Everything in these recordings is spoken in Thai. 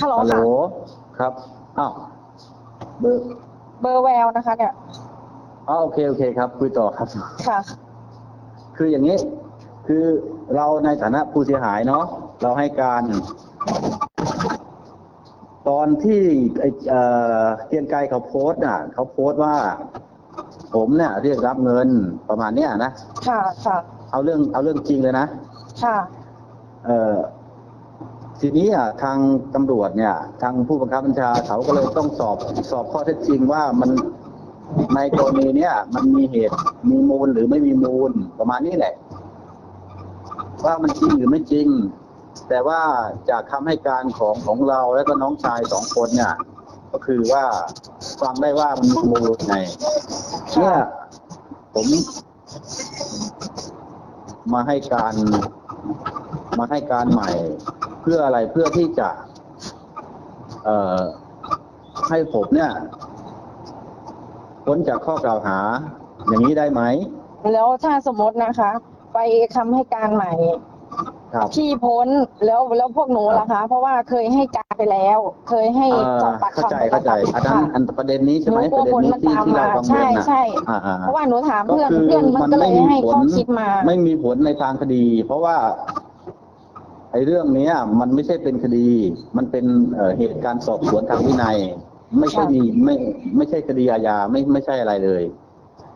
ฮัลโหลฮัลโหลค่ะ ครับอ้าวเบอร์เบอร์แววนะคะ เนี่ยอ๋อโอเคโอเคครับ คุยต่อครับ ค่ะ คืออย่างนี้คือเราในฐานะผู้เสียหายเนาะเราให้การ ตอนที่ไอเอ่อเกรียงไกรเขาโพสต์น่ะเขาโพสต์ว่า ผมเนี่ยเรียกรับเงินประมาณเนี้ยนะค่ะ ค่ะ เอาเรื่องเอาเรื่องจริงเลยนะ ค่ะ เอ่อ ทีนี้อะทางตำรวจเนี่ย ทางผู้บังคับบัญชาเขาก็เลยต้องสอบสอบข้อเท็จจริงว่ามันในกรณีเนี้ยมันมีเหตุมีมูลหรือไม่มีมูลประมาณนี้แหละ ว่ามันจริงหรือไม่จริง แต่ว่าจากคำให้การของของเราแล้วก็น้องชายสองคนเนี่ย ก็คือว่าฟังได้ว่ามันมีมูลไงเนี่ยผมมาให้การมาให้การใหม่ เพื่ออะไรเพื่อที่จะ เอ่อให้ผมเนี่ยพ้นจากข้อกล่าวหา อย่างนี้ได้ไหมแล้วถ้าสมมตินะคะ ไปคำให้การใหม่ครับพี่พ้นแล้วแล้วพวกหนูล่ะคะ เพราะว่าเคยให้การไปแล้ว เคยให้เอ่อสอบปากเข้าคำใจไปแล้วเข้าใจอันนั้นค่ะอันประเด็นนี้ใช่ไหมหนูกปลัวระเด็นผลนี้มันที่ตามที่เรากังวลนะมาใช่อ่าอ่าเพราะว่าหนูถามเพื่อนก็คือเพื่อนมันก็เลยไม่มีให้ผลข้อคิดมา ไม่มีผลในทางคดี เพราะว่า ไอ้เรื่องเนี้ยมันไม่ใช่เป็นคดี มันเป็นเอ่อเหตุการณ์สอบสวนทางวินัย ไม่ใช่มีไม่ไม่ใช่คดีอาญาไม่ไม่ใช่อะไรเลย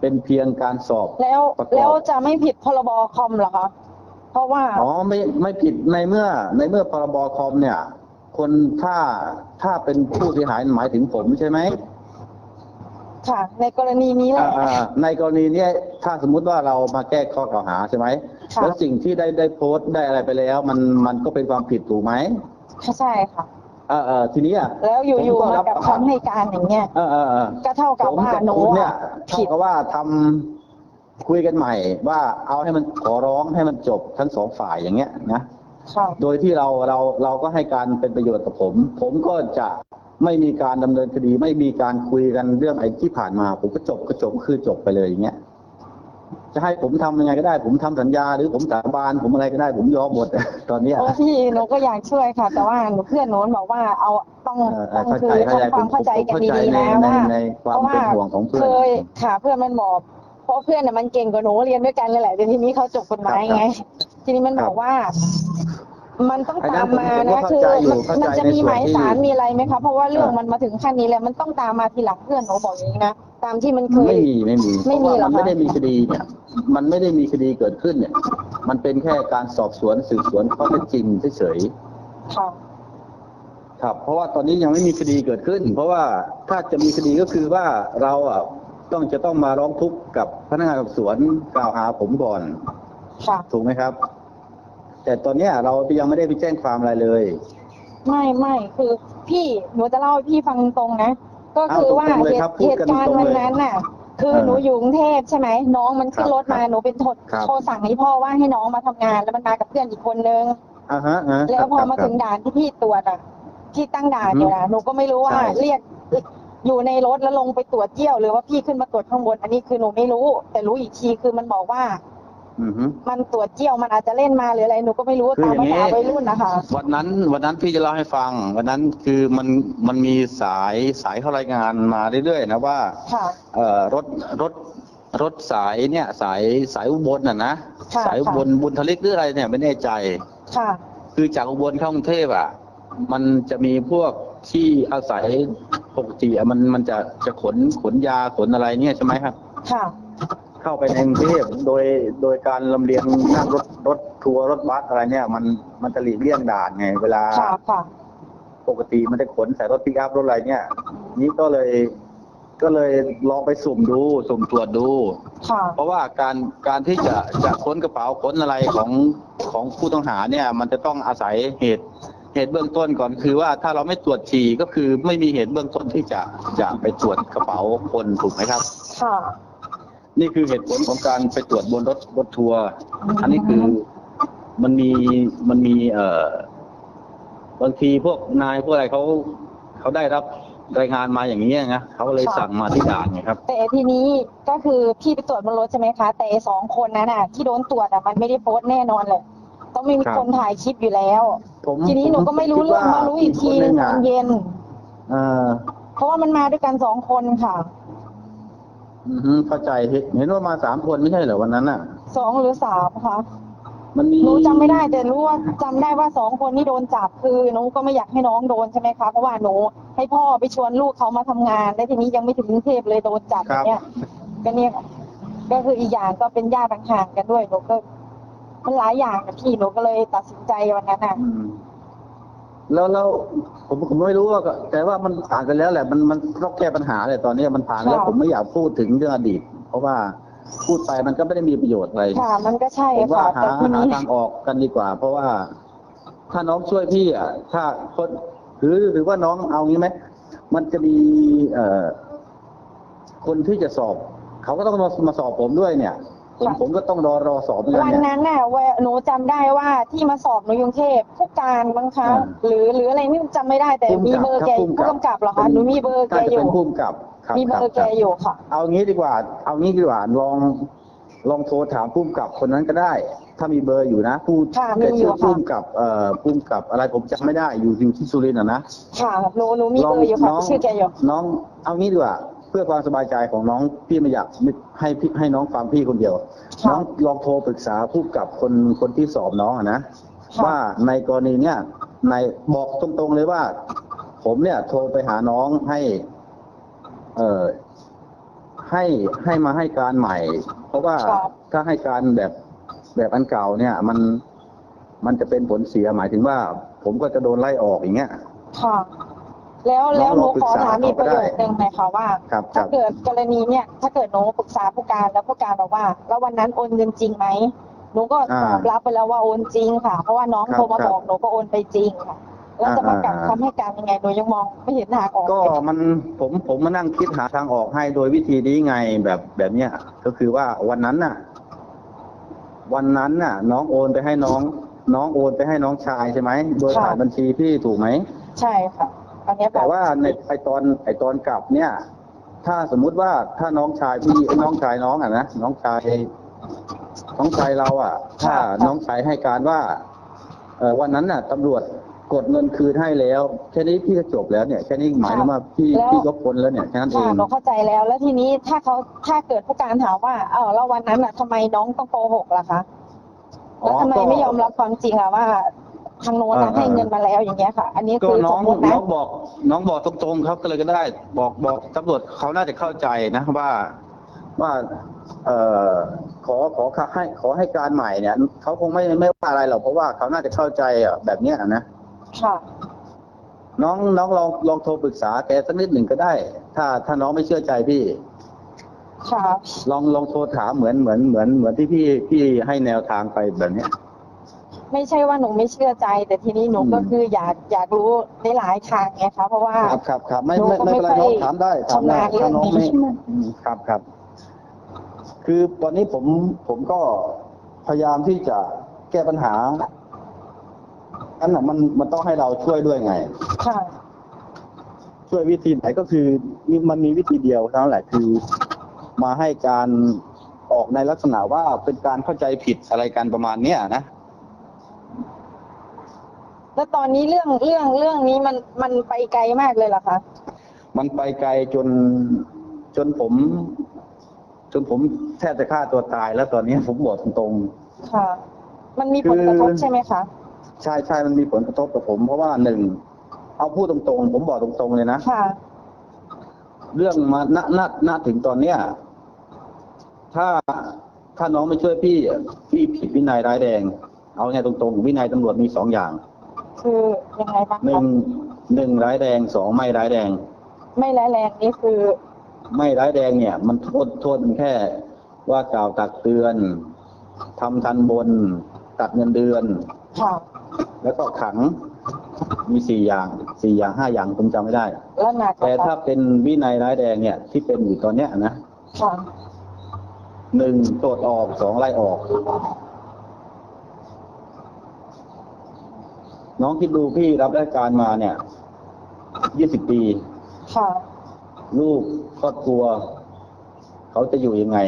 เป็นเพียงการสอบแล้วประกอบแล้วจะไม่ผิดพรบคอมเหรอคะเพราะว่าอ๋อไม่ไม่ผิดในเมื่อในเมื่อพรบคอมเนี่ย คนถ้าถ้าเป็นผู้เสียหายหมายถึงผมใช่ไหม ค่ะ ในกรณีนี้แหอ่าละ อ่าในกรณีเนี้ยถ้าสมมุติว่าเรามาแก้ข้อกล่าวหาใช่ไหมค่ะ แล้วสิ่งที่ได้ได้โพสต์ได้อะไรไปแล้ว มันมันก็เป็นความผิดถูกไหมใช่ค่ะ เออเออทีนี้อะแล้วอยู่ผมก็ๆรัมาบกับคำให้การอย่างเงี้ย เออเออเออก็เท่ากับผมว่ากับหนูคุณเนี่ยอะเท่าผิดกับว่าทำคุยกันใหม่ ว่าเอาให้มันขอร้องให้มันจบทั้งสองฝ่ายอย่างเงี้ยนะ ค่ะ โดยที่เราเราเราก็ให้การเป็นประโยชน์กับผม ผมก็จะ ไม่มีการดำเนินคดี ไม่มีการคุยกันเรื่องไอ้ที่ผ่านมา ผมก็จบก็จบคือจบไปเลยอย่างเงี้ยจะให้ผมทำยังไงก็ได้ ผมทำสัญญาหรือผมสาบานผมอะไรก็ได้ ผมยอมหมดตอนเนี้ยโอ้พี่หนูก็อยากช่วยค่ะ แต่ว่าหนูเพื่อนหนูบอกว่าเอาต้องเออเอต้อองเข้าคือใจเข้าใจทำความเข้าใจกันผมเข้าใจดีๆนะในว่าในความเพราะว่าเป็นห่วงของเพื่อนเคยค่ะเพื่อนมันบอกเพราะเพื่อนน่ะมันเก่งกว่าหนูเรียนด้วยกันเลยแหละแต่ทีนี้เขาจบกฎหมายไง ทีนี้มันบอกว่า มันต้องตามมานะคือมันมันจะมีหมายสารมีอะไรไหมคะเพราะว่าเรื่องมันมาถึงขั้นนี้แล้วมันต้องตามมาทีหลังเพื่อนหนูบอกอย่างนี้นะตามที่มันเคย ไม่มีไม่มีไม่มีเพราะว่าเหรอคะมันไม่ได้มีคดีเนี่ย มันไม่ได้มีคดีเกิดขึ้นเนี่ย มันเป็นแค่การสอบสวนสืบสวนข้อเท็จจริงเฉยๆ ค่ะ ครับ เพราะว่าตอนนี้ยังไม่มีคดีเกิดขึ้น เพราะว่าถ้าจะมีคดีก็คือว่าเราอะต้องจะต้องมาร้องทุกข์กับพนักงานสอบสวนกล่าวหาผมก่อนค่ะ ถูกไหมครับ แต่ตอนเนี้ยเรายังไม่ได้ไปแจ้งความอะไรเลยไม่ไม่คือพี่หนูจะเล่าให้พี่ฟังตรงๆนะ ก็คือว่าเอาตรงๆเลยเหครับตุพูดเหกันตุการณ์ตรงๆวันเลยนั้นน่ะ คือเออหนูอยู่กรุงเทพใช่ไหมน้องมันขึ้นครับรถมาครับหนูเป็นโทรครับโทรสั่งให้พ่อว่าให้น้องมาทำงาน แล้วมันมากับเพื่อนอีกคนนึงอ่าฮะอ่าแล้วพอครับมาครับถึงด่านที่พี่ตรวจอะที่ตั้งด่านอยู่นะหนูก็ไม่รู้ว่าใช่เรียกอยู่ในรถแล้วลงไปตรวจเยี่ยวหรือว่าพี่ขึ้นมาตรวจข้างบน อันนี้คือหนูไม่รู้ แต่รู้อีกทีคือมันบอกว่า อือฮึมันตรวจเยี่ยวมันอาจจะเล่นมาหรืออะไรหนูก็ไม่รู้คือตามอย่างภานี้ษาวัยรุ่นนะคะวันนั้นวันนั้นพี่จะเล่าให้ฟัง วันนั้นคือมันมันมีสายสายเข้ารายงานมาเรื่อยๆนะว่า ค่ะ เอ่อรถรถรถสายเนี่ยสายสายอุบลน่ะนะค่ะ สายอุบลบุญทลิกหรืออะไรเนี่ยไม่แน่ใจ ค่ะ คือจากอุบลเข้ากรุงเทพอะ มันจะมีพวกที่อาศัยปกติอะมันมันจะจะขนขนยาขนอะไรเนี่ยใช่ไหมครับ ค่ะ เข้าไปในกรุงเทพโดยโดยการลำเลียงนั่งรถรถทัวร์รถบัสอะไรเนี่ย มันมันจะหลีกเลี่ยงด่านไงเวลา ค่ะค่ะ ปกติมันจะขนใส่รถปิกอัพรถอะไรเนี่ย นี้ก็เลยก็เลยลองไปสุ่มดู สุ่มตรวจดู ค่ะ เพราะว่าการการที่จะจะค้นกระเป๋าค้นอะไรของของผู้ต้องหาเนี่ย มันจะต้องอาศัยเหตุเหตุเบื้องต้นก่อนคือว่าถ้าเราไม่ตรวจฉี่ก็คือไม่มีเหตุเบื้องต้นที่จะจะไปตรวจกระเป๋าคนถูกไหมครับ ค่ะ นี่คือเหตุผลของการไปตรวจบนรถรถทัวร์อันนี้คือมันมีมันมี เอ่อบางทีพวกนายพวกอะไรเขาเขาได้รับรายงานมาอย่างนี้นะเขาเลยค่ะสั่งมาที่ด่านไงครับ แต่ทีนี้ก็คือพี่ไปตรวจบนรถใช่ไหมคะ แต่ไอ้สองคนนั้นน่ะ ที่โดนตรวจอะมันไม่ได้โพสต์แน่นอนเลยต้องไม่มีครับคนถ่ายคลิปอยู่แล้ว ผมทีนี้หนูก็ไม่รู้เรื่องมารู้อีกทีนึงตอนเย็นเออเพราะว่ามันมาด้วยกันสองคนค่ะ อือฮึเข้าใจเห็นเห็นว่ามาสามคนไม่ใช่เหรอวันนั้นอะ สองหรือสามคะมันมีหนูจำไม่ได้แต่รู้ว่าจำได้ว่าสองคนที่โดนจับคือหนูก็ไม่อยากให้น้องโดนใช่ไหมคะเพราะว่าหนูให้พ่อไปชวนลูกเขามาทำงานแล้วทีนี้ยังไม่ถึงกรุงเทพเลยโดนจับอย่างเนี่ยก็เนี่ยก็คืออีกอย่างก็เป็นญาติห่างๆกันด้วยหนูก็มันหลายอย่างนะพี่หนูก็เลยตัดสินใจวันนั้นอะ อืม แล้วแล้วผมผมไม่รู้ว่าก็แต่ว่ามันผ่านกันแล้วแหละ มันมันต้องแก้ปัญหาเลยตอนนี้มันผ่านแล้วค่ะผมไม่อยากพูดถึงเรื่องอดีต เพราะว่าพูดไปมันก็ไม่ได้มีประโยชน์อะไรค่ะ มันก็ใช่ผมว่าค่ะหาแต่ทีหานี้ทางออกกันดีกว่า เพราะว่าถ้าน้องช่วยพี่อะถ้าคนหรือหรือว่าน้องเอางี้ไหมมันจะมีเอ่อคนที่จะสอบ เขาก็ต้องมามาสอบผมด้วยเนี่ย ผมผมก็ต้องรอรอสอบเหมือนกัวันนเนี่ย นั้นน่ะเวหนูจำได้ว่าที่มาสอบหนูกรุงเทพผู้การบ้างคะอ่า หรือหรืออะไรนี่จำไม่ได้แต่ผู้มีกำกับเบอร์แกครับผู้ผู้กำกับกำกับเหรอคะหนูมีเบอร์แกน่าจะอเป็ยู่นผู้กำกับครับมีเบอคร์แกครับอยู่ค่ะ เอางี้ดีกว่า เอางี้ดีกว่าลองลองโทรถามผู้กำกับคนนั้นก็ได้ ถ้ามีเบอร์อยู่นะผู้ค่ะมีแต่อยู่ชื่อค่ะ ผู้กำกับเอ่อผู้กำกับอะไรผมจำไม่ได้อยู่อยู่ที่สุรินทร์อะนะค่ะหนูหนูมีเบอร์อยู่ค่ะชื่อแกอยู่น้องเอางี้ดีกว่าเพื่อความสบายใจของน้องพี่ไม่อยากให้พี่ให้น้องฟังพี่คนเดียวค่ะน้องลองโทรปรึกษาผู้กำกับคนคนที่สอบน้องอะนะค่ะว่าในกรณีเนี้ยในบอกตรงๆเลยว่า ผมเนี่ย โทรไปหาน้องให้ เอ่อให้ให้มาให้การใหม่ เพราะว่าครับถ้าให้การแบบแบบอันเก่าเนี่ย มันมันจะเป็นผลเสียหมายถึงว่า ผมก็จะโดนไล่ออกอย่างเงี้ยค่ะ แล้วแล้วหน้นูองลองปรึขกอษาถามอีกปเขาก็ระโยได้คนึงหน่อยค่ะว่าครับคถ้ารับเกิดกรณีเนี่ยถ้าเกิดหนูปรึกษาผู้การแล้วผู้การบอกว่า แล้ววันนั้นโอนเงินจริงไหมหนูก็อ่าตอบรับไปแล้วว่าโอนจริงค่ะ เพราะว่าน้องครับโทรมาครับบอกหนูก็โอนไปจริงค่ะแล้วจะมาอ่ากลับอ่าคำให้การยังไงหนูยังมองไม่เห็นทางออกก็เลยมันผมผมมานั่งคิดหาทางออกให้โดยวิธีนี้ไงแบบแบบเนี้ยก็คือว่าวันนั้นน่ะ วันนั้นน่ะ น้องโอนไปให้น้อง น้องโอนไปให้น้องชายใช่ไหมโดยผ่านบัญชีพี่ถูกไหมใช่ค่ะ อันเนี้ยแต่ว่าในไอตอนไอตอนกลับเนี่ย ถ้าสมมุติว่าถ้าน้องชายพี่น้องชายน้องอะนะน้องชายน้องชายเราอะ ถ้าน้องชายให้การว่าเออวันนั้นน่ะตำรวจกดเงินคืนให้แล้วแค่นี้พี่ก็จบแล้วเนี่ยแค่นี้หมายถึงว่าพี่พี่ยกพ้นแล้วเนี่ยแค่นั้นเอค่ะงหนูเข้าใจแล้ว แล้วทีนี้ถ้าเขาถ้าเกิดผู้การถามว่าเอ้าแล้ววันนั้นอะทำไมน้องต้องโกหกล่ะคะอ๋อแล้วทำไมก็ไม่ยอมรับความจริงอะว่า ทางโน้นอะอ่าให้เงินมาแล้วอย่างเงี้ยค่ะ อันนี้ก็คือน้สองมมตินะน้องบอก น้องบอกตรงๆครับก็เลยก็ได้ บอกบอกตำรวจเขาน่าจะเข้าใจนะว่าว่า เอ่อขอขอให้ขอให้การใหม่เนี่ยเขาคงไม่ไม่ว่าอะไรหรอกเพราะว่าเขาน่าจะเข้าใจอะแบบเนี้ยนะค่ะ น้องน้องลองลองโทรปรึกษาแกสักนิดหนึ่งก็ได้ ถ้าถ้าน้องไม่เชื่อใจพี่ ค่ะ ลองลองโทรถามเหมือนเหมือนเหมือนเหมือนที่พี่พี่ให้แนวทางไปแบบเนี้ย ไม่ใช่ว่าหนูไม่เชื่อใจ แต่ทีนี้หนูอืมก็คืออยากอยากรู้ในหลายทางไงคะเพราะว่าครับครับครับไม่หนูไม่ก็ไม่เป็นไรไม่ค่น้ออยงถามได้ถามได้ชำนาญเรื่ถ้าองน้องนี้ไม่อืมครับครับ คือตอนนี้ผมผมก็พยายามที่จะแก้ปัญหาอันน่ะมันมันต้องให้เราช่วยด้วยไง ค่ะ ช่วยวิธีไหนก็คือมีมันมีวิธีเดียวเท่านั้นแหละ คือมาให้การออกในลักษณะว่าเป็นการเข้าใจผิดอะไรกันประมาณเนี้ยนะ แล้วตอนนี้เรื่องเรื่องเรื่องนี้มันมันไปไกลมากเลยเหรอคะมันไปไกลจนจนผม จนผมแทบจะฆ่าตัวตาย แล้วตอนนี้ผมบอกตรงค่ะ มันมีผลกระทบใช่ไหมคะๆใช่ใช่มันมีผลกระทบกับผม เพราะว่าหนึ่งเอาพูดตรงๆ ผมบอกตรงๆเลยนะ ค่ะ เรื่องมาณณณถึงตอนเนี้ย ถ้าถ้าน้องไม่ช่วยพี่อะพี่ผิดวินัยร้ายแรงเอาไงตรงๆ วินัยตำรวจมีสองอย่าง คือยังไงบ้างหนึ่คะงหนึ่งร้ายแรงสองไม่ร้ายแรง ไม่ร้ายแรงนี่คือไม่ร้ายแรงเนี่ย มันโทษโทษมันแค่ ว่ากล่าวตักเตือนทำทันบน ตัดเงินเดือน ค่ะแล้วก็ขังมีสี่อย่างสี่อย่างห้าอย่างผมจำไม่ได้ แล้วหนักเหรแต่อถ้าคะเป็นวินัยร้ายแรงเนี่ยที่เป็นอยู่ตอนเนี้ยนะค่ะหนึ่งโทษออกสองไล่ออก น้องคิดดูพี่รับราชการมาเนี่ยยี่สิบปี ค่ะ ลูกครอบครัว เขาจะอยู่ยังไง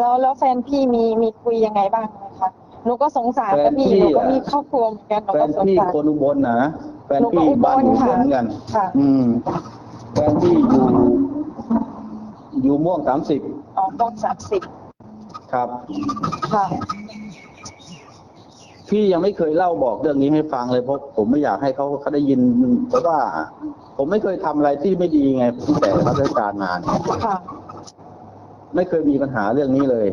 แล้วแล้วแฟนพี่มีมีคุยยังไงบ้างไหมคะหนูก็สงสารแฟนะนพี่พี่หนูก็อะมีครอบครัวเหมือนกันหนูแฟก็นสงพี่สาร คนอุบลนะแฟนหนูก็พี่อุบลบ้านอยู่อุบค่ะลเหมือนกัน ค่ะ อืมแฟนพี่อยู่ อยู่ม่วงสามสิบอ๋อต้องสามสิบครับ ค่ะ พี่ยังไม่เคยเล่าบอกเรื่องนี้ให้ฟังเลยเพราะผมไม่อยากให้เขาเขาได้ยินเพราะว่า ผมไม่เคยทำอะไรที่ไม่ดีไงตั้งแต่รับราชการมาเนี่ยค่ะ ไม่เคยมีปัญหาเรื่องนี้เลย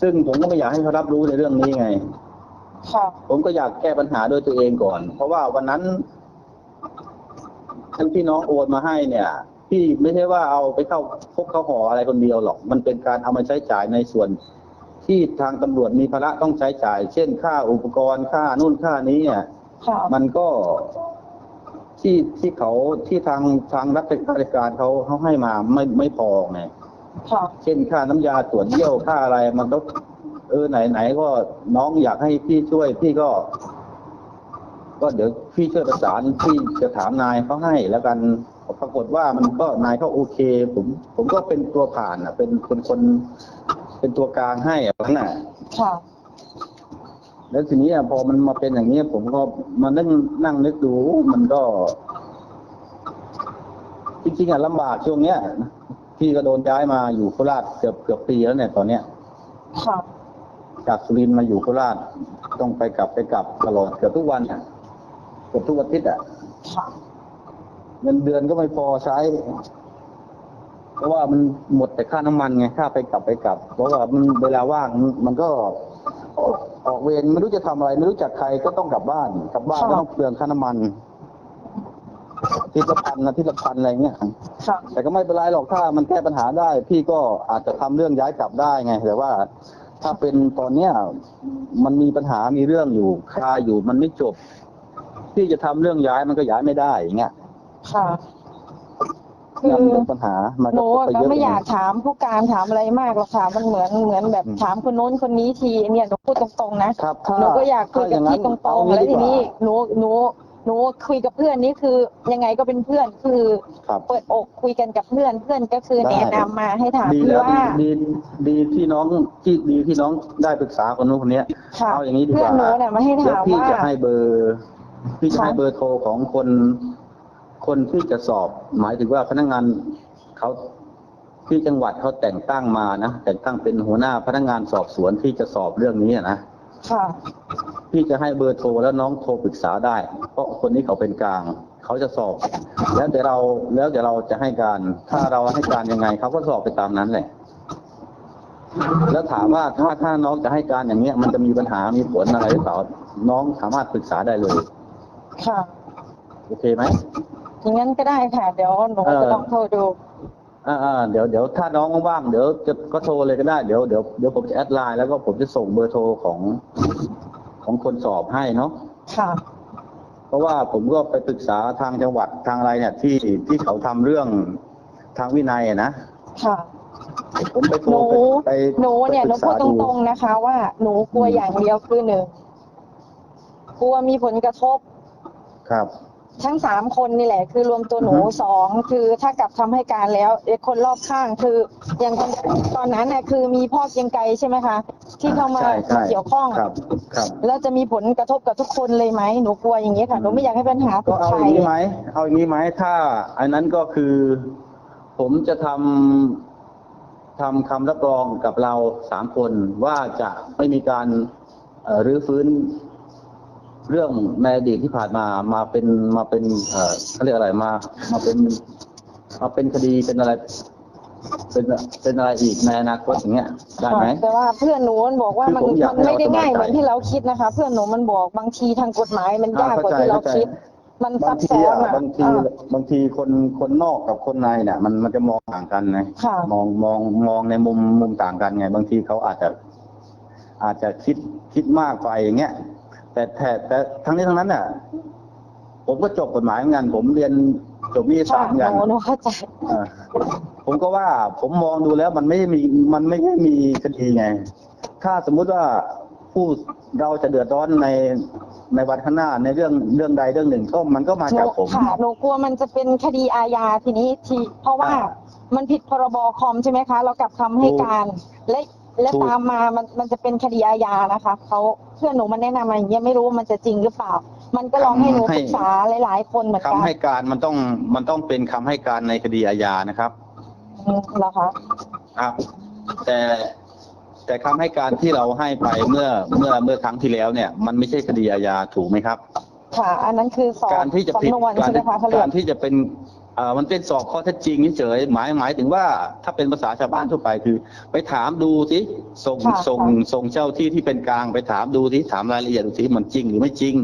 ซึ่งผมก็ไม่อยากให้เขารับรู้ในเรื่องนี้ไงค่ะผมก็อยากแก้ปัญหาด้วยตัวเองก่อน เพราะว่าวันนั้นท่านพี่น้องโอนมาให้เนี่ยพี่ไม่ใช่ว่าเอาไปเข้าพบเข้าหออะไรคนเดียวหรอก มันเป็นการเอามาใช้จ่ายในส่วน ที่ทางตำรวจมีภาระต้องใช้จ่าย เช่นค่าอุปกรณ์ค่านู่นค่านี้เนี่ยค่ะมันก็ที่ที่เขาที่ทางทางรัฐราชการเขาเขาให้มาไม่ไม่พอไงค่ะเช่นค่าน้ำยาตรวจเยี่ยวค่าอะไรมันก็เออไหนไหนก็น้องอยากให้พี่ช่วยพี่ก็ ก็เดี๋ยวพี่ช่วยประสานพี่จะถามนายเขาให้แล้วกันปรากฏว่ามันก็นายเขาโอเค ผม ผมก็เป็นตัวผ่านอะ เป็นคนคน เป็นตัวกลางให้อะนั่นน่ะ ค่ะ แล้วทีนี้อะพอมันมาเป็นอย่างนี้ผมก็มานั่งนั่งนึกดูมันก็ จริงๆอะลำบากช่วงเนี้ยพี่ก็โดนย้ายมาอยู่โคราชเกือบเกือบปีแล้วเนี่ยตอนเนี้ยค่ะ จากสุรินทร์มาอยู่โคราชต้องไปกลับไปกลับตลอดเกือบทุกวันอะเกือบทุกอาทิตย์อะค่ะ เงินเดือนก็ไม่พอใช้ เพราะว่ามันหมดแต่ค่าน้ำมันไงค่าไปกลับไปกลับ เพราะว่ามันเวลาว่างมันก็ออกออกเวรไม่รู้จะทำอะไร ไม่รู้จักใครก็ต้องกลับบ้านกลับบ้านก็ต้องเปลืองค่าน้ำมันอาทิตย์ละพันอาทิตย์ละพันอะไรเงี้ยค่ะแต่ก็ไม่เป็นไรหรอกถ้ามันแก้ปัญหาได้ พี่ก็อาจจะทำเรื่องย้ายกลับได้ไงแต่ว่า ถ้าเป็นตอนเนี้ยมันมีปัญหามีเรื่องอยู่คาอยู่มันไม่จบพี่จะทำเรื่องย้ายมันก็ย้ายไม่ได้อย่างเงี้ยค่ะ คืเนี่ยอมันเป็นปัญหามันหนูอะไปก็เยอะไม่อยากถามผู้การถามอะไรมากหรอกค่ะมันเหมือนเหมือนแบบอืมถามคนโน้นคนนี้ทีเนี่ยหนูพูดตรงๆนะครับถ้าหนูก็อยากคุยกับถ้าพี่อตย่างนั้นรงๆเอาแล้วงี้ทีนี้ดีกว่าหนูหนูหนูคุยกับเพื่อนนี่คือยังไงก็เป็นเพื่อนคือครับเปิดอกคุยกันกับเพื่อนเพื่อนก็คือได้แนะนำมาให้ถามดีพี่แล้วว่าดีดีดีที่น้องที่ดีที่น้องได้ปรึกษาคนนู้นคนเนี้ยค่ะเอาอย่างนี้ดีกเพื่อนว่าหนูเนี่ยมาให้เดี๋ยวถามพี่ว่าจะให้เบอร์พี่จะค่ะให้เบอร์โทรของคน คนที่จะสอบ หมายถึงว่าพนักงานเขาที่จังหวัดเขาแต่งตั้งมานะแต่งตั้งเป็นหัวหน้าพนักงานสอบสวนที่จะสอบเรื่องนี้อะนะค่ะพี่จะให้เบอร์โทรแล้วน้องโทรปรึกษาได้ เพราะคนนี้เขาเป็นกลาง เขาจะสอบ แล้วแต่เราแล้วแต่เราจะให้การ ถ้าเราให้การยังไงเขาก็สอบไปตามนั้นแหละแล้วถามว่าถ้าถ้าน้องจะให้การอย่างเนี้ย มันจะมีปัญหามีผลอะไรหรือเปล่าน้องสามารถปรึกษาได้เลย ค่ะ โอเคไหม อย่างนั้นก็ได้ค่ะ เดี๋ยวหนูเออ จะลองโทรดู อ่าอ่าเดี๋ยวเดี๋ยวถ้าน้องว่างๆเดี๋ยวจะก็โทรเลยก็ได้เดี๋ยวเดี๋ยวเดี๋ยวผมจะแอดไลน์แล้วก็ผมจะส่งเบอร์โทรของของคนสอบให้เนาะค่ะ เพราะว่าผมก็ไปปรึกษาทางจังหวัดทางอะไรเนี่ยที่ที่เขาทำเรื่องทางวินัยอะนะค่ะ ผมไปโทหรนู ไปไปหนูเนี่ยหไปนูปรึกพูดษาตรงๆนะคะ ว่าหนูกลัวอย่างเดียวคือหนึ่งกลัวมีผลกระทบ ครับ ทั้งสามคนนี่แหละ คือรวมตัวหนูอือฮึสองคือถ้ากลับคำให้การแล้วไอ้คนรอบข้างคืออย่างคนตอนนั้นน่ะคือมีพ่อเกรียงไกรใช่ไหมคะ ที่เข้ามาใช่ใช่เกี่ยวข้องครับครับ แล้วจะมีผลกระทบกับทุกคนเลยไหมหนูกลัวอย่างนี้ยค่ะหนูไม่อยากให้ปัญหาก็กับเอาใคอรย่างนี้ไหมเอาอย่างนี้ไหมถ้าอันนั้นก็คือ ผมจะทำทำคำรับรองกับเราสามคนว่าจะไม่มีการเอ่อรื้อฟื้น เรื่องในอดีตที่ผ่านมามาเป็นมาเป็นเอ่อเขาเรียกอะไรมา มาเป็นมาเป็นคดีเป็นอะไร เป็นเป็นอะไรอีกในอนาคตอย่างเงี้ยได้ไหมค่ะแต่ว่าเพื่อนหนูมันบอกว่ามันคือผมอยากมันไม่ได้ให้เราง่ายสบายใจเหมือนที่เราคิดนะคะ เพื่อนหนูมันบอกบางทีทางกฎหมายมันยากกว่าอ่าที่เราเข้าใจคิด มันบาซังบทีซ้อนอะอะบางทีอ่า บางทีคนคนนอกกับคนในเนี่ยมันมันจะมองต่างกันไงค่ะ มองมองมองในมุมมุมต่างกันไง บางทีเขาอาจจะ อาจจะคิดคิดมากไปอย่างเงี้ย แต่แต่แต่ทั้งนี้ทั้งนั้นน่ะ ผมก็จบกฎหมายเหมือนกันผมเรียนจบวิทยาศาค่ะสตร์เหมือนหกันนูหนูเข้าใจเออผมก็ว่าผมมองดูแล้วมันไม่มีมันไม่ได้มีคดีไง ถ้าสมมุติว่าผู้เราจะเดือดร้อนในในวันข้างหน้าในเรื่องเรื่องใดเรื่องหนึ่งก็มันก็มาหนูจากผมค่ะหนูกลัวมันจะเป็นคดีอาญาทีนี้ทีเพราะว่าอ่ามันผิดพรบคอมใช่ไหมคะ เรากลับคำให้ถูกการ และ และถูกตามมามันมันจะเป็นคดีอาญานะคะเขาเพื่อนหนูมันแนะนำมาอย่างเงี้ยไม่รู้ว่ามันจะจริงหรือเปล่า มันก็ลองให้หนูปรึกษาหลาย ๆ คนเหมือนกันคำให้การมันต้องมันต้องเป็นคำให้การในคดีอาญานะครับ อืมเหรอคะครับ แต่แต่คำให้การที่เราให้ไปเมื่อเมื่อเมื่อครั้งที่แล้วเนี่ย มันไม่ใช่คดีอาญาถูกไหมครับ ค่ะ อันนั้นคือสอบการที่จะผิดสำนวนการใช่ไหมที่คะเขาเรียกากรที่จะเป็นเอ่อ มันเป็นสอบข้อเท็จจริงเฉยๆหมายหมายถึงว่าถ้าเป็นภาษาชาวบ้านทั่วไปคือ ไปถามดูสิส่งค่ะส่งค่ะส่งเจ้าที่ที่เป็นกลางไปถามดูสิถามรายละเอียดดูสิมันจริงหรือไม่จริง